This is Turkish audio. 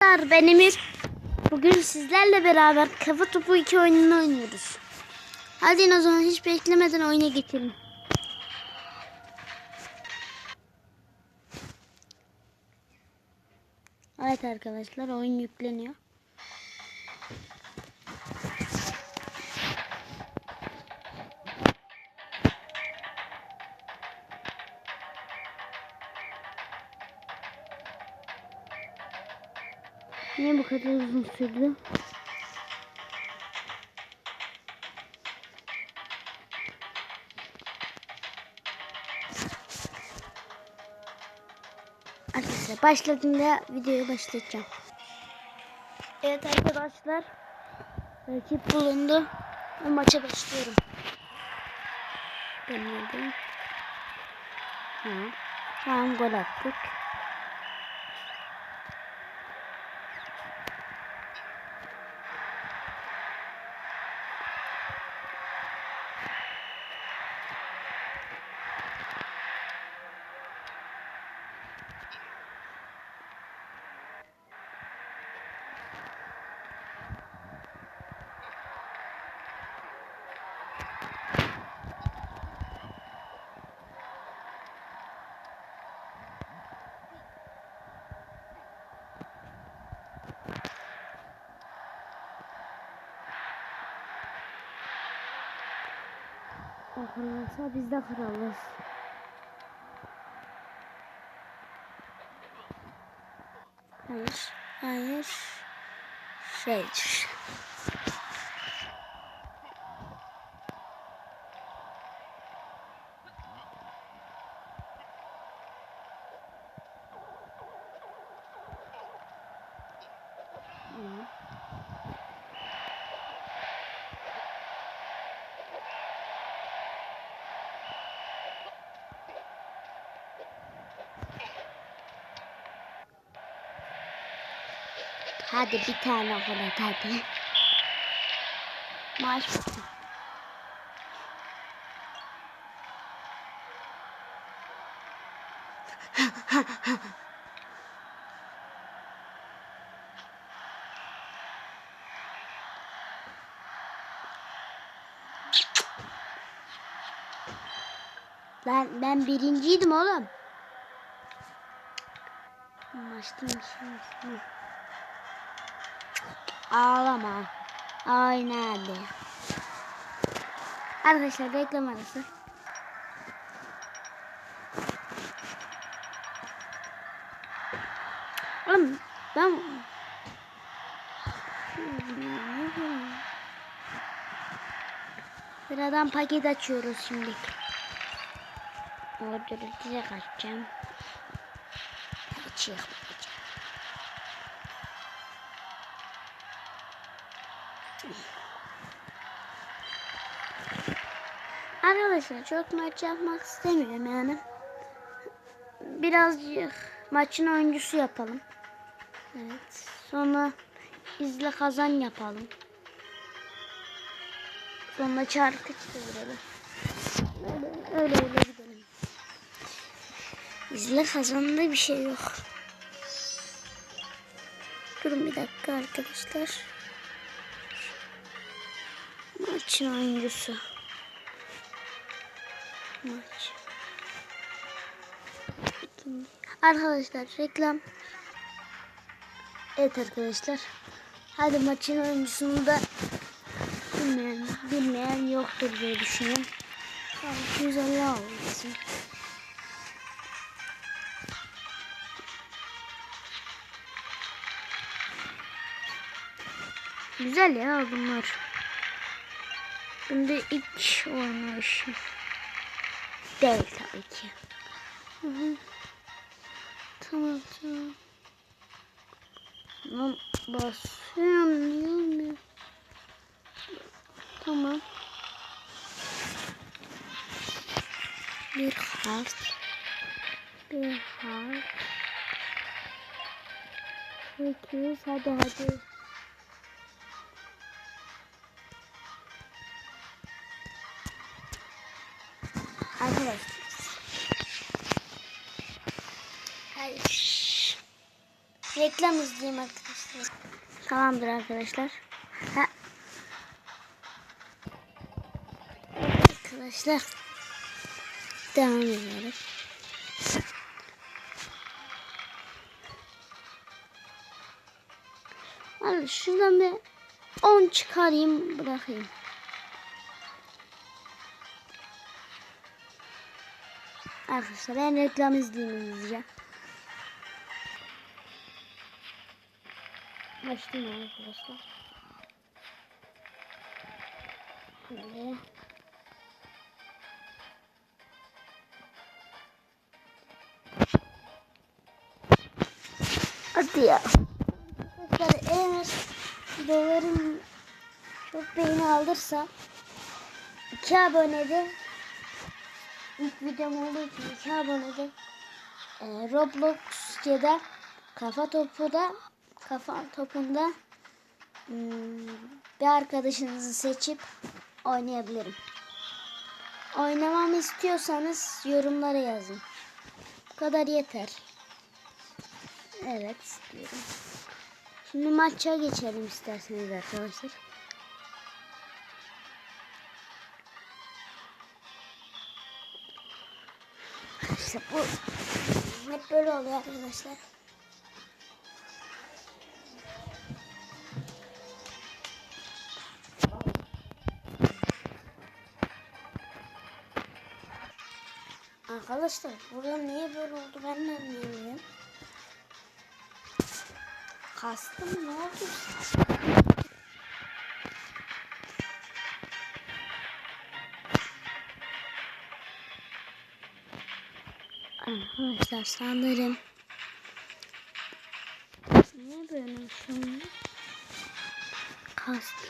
Arkadaşlar ben Emir. Bugün sizlerle beraber kafa topu 2 oyununu oynuyoruz. Hadi o zaman hiç beklemeden oyuna geçelim. Evet arkadaşlar oyun yükleniyor. Niye bu kadar uzun sürdü? Arkadaşlar başladığında videoyu başlatacağım. Evet arkadaşlar. Rakip bulundu. Ve maça başlıyorum. Deneyelim. Ha. Tamam gol attık. O kralsa biz de kralız. Hayır. Hayır. Şeydir. Hadi bir tane gol at hadi. Maç. Ben ben birinciydim oğlum. Maçtım şimdi. Ağlama. Aynen hadi. Arkadaşlar reklam arası. Oğlum ben Sıradan paket açıyoruz şimdi. Orada size kaçacağım. Açıyor. Arkadaşlar çok maç yapmak istemiyorum yani. Birazcık maçın oyuncusu yapalım. Evet. Sonra izle kazan yapalım. Sonra çarpı çevirelim. Öyle öyle, öyle gidelim. İzle kazanda bir şey yok. Durun bir dakika arkadaşlar. Maçın oyuncusu. Maç. Arkadaşlar reklam. Evet arkadaşlar. Hadi maçın oyuncusunu da bilmeyen, bilmeyen yoktur diye düşünüyorum. Abi 250 olmasın. Güzel ya bunlar. Bunda ilk oynayışım. Değil tabii ki. Hı hı. Tamam tamam. Tamam basıyorum diyorum ya. Tamam. Bir harf. Bir harf. Sekiz hadi hadi. Arkadaşlar. Hayır. Rek reklam izleyeyim arkadaşlar. Tamamdır arkadaşlar. Ha. Arkadaşlar devam edelim. Abi şuradan bir 10 çıkarayım bırakayım. Arkadaşlar ben reklam izleyeyim hızlıca. Açtım arkadaşlar. Şöyle. Hadi ya. Arkadaşlar eğer videolarım çok beğeni alırsa 2 abonede ilk videom olduğu için 2 abonede e, Roblox ya da kafa topu da kafa topunda hmm, bir arkadaşınızı seçip oynayabilirim. Oynamamı istiyorsanız yorumlara yazın. Bu kadar yeter. Evet istiyorum. Şimdi maça geçelim isterseniz arkadaşlar. İşte bu hep böyle oluyor arkadaşlar. Arkadaşlar burada niye böyle oldu ben de anlayamıyorum. Kastım ne oldu? Arkadaşlar sanırım Niye böyle an? Kastı